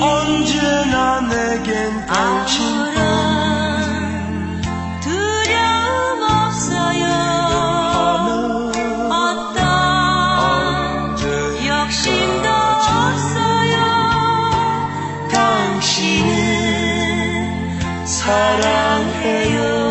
언제나 내겐 당신뿐 두려움 없어요. 어떤 욕심도 없어요. 당신을 사랑해요.